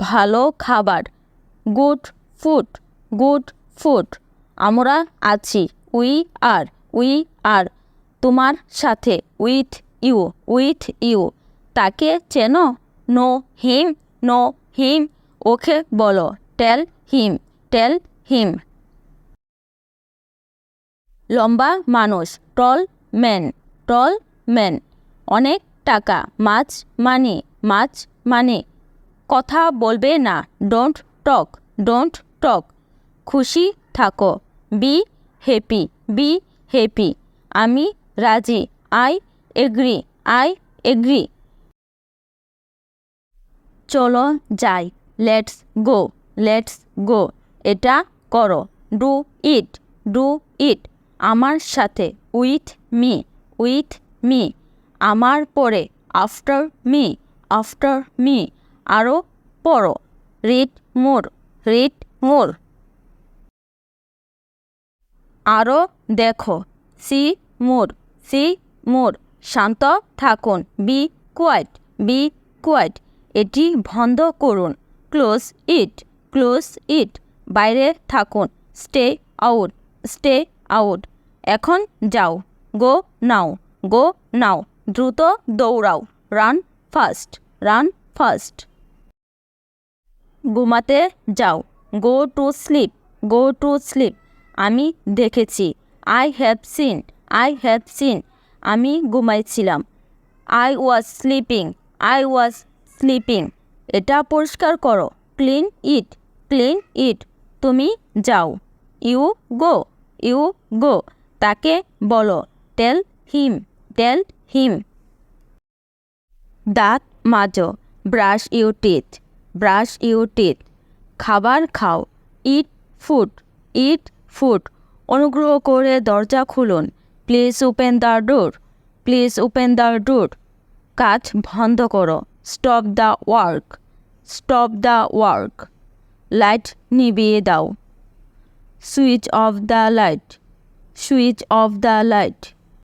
ভালো খাবার। Good food good food. আমরা আছি, উই আর উই আর। তোমার সাথে, উইথ ইউ উইথ ইউ। তাকে চেনো? Know him know him. ওকে বলো, টেল হিম টেল হিম। লম্বা মানুষ, টল ম্যান টল ম্যান। অনেক টাকা, মাছ মানি মাছ মানি। কথা বলবে না। ডোন্ট টক ডোন্ট টক খুশি থাকো। বি হ্যাপি বি হ্যাপি আমি রাজি আই এগ্রি আই এগ্রি চলো যাই। লেটস গো লেটস গো এটা করো। ডু ইট ডু ইট আমার সাথে উইথ মি উইথ মি আমার পরে আফটার মি আফটার মি আরও পড়ো। Read more read more. আরও দেখো। See more see more. শান্ত থাকুন। Be quiet be quiet. এটি বন্ধ করুন। Close it close it. বাইরে থাকুন। Stay out stay out. এখন যাও। Go now go now. দ্রুত দৌড়াও। Run fast run fast. ঘুমাতে যাও। Go to sleep go to sleep আমি দেখেছি। I have seen I have seen আমি ঘুমাইছিলাম। I was sleeping I was sleeping এটা পরিষ্কার করো। ক্লিন ইট ক্লিন ইট তুমি যাও। ইউ গো ইউ গো তাকে বলো। টেল হিম টেল হিম দাঁত মাজো। Brush you teeth brush you teeth. খাবার খাও। ইট ফুড ইট ফুড অনুগ্রহ করে দরজা খুলুন। Please open the door. Please open the door. কাজ বন্ধ করো। Stop the work. Stop the work. Light নিভিয়ে দাও। Switch off the light. Switch off the light.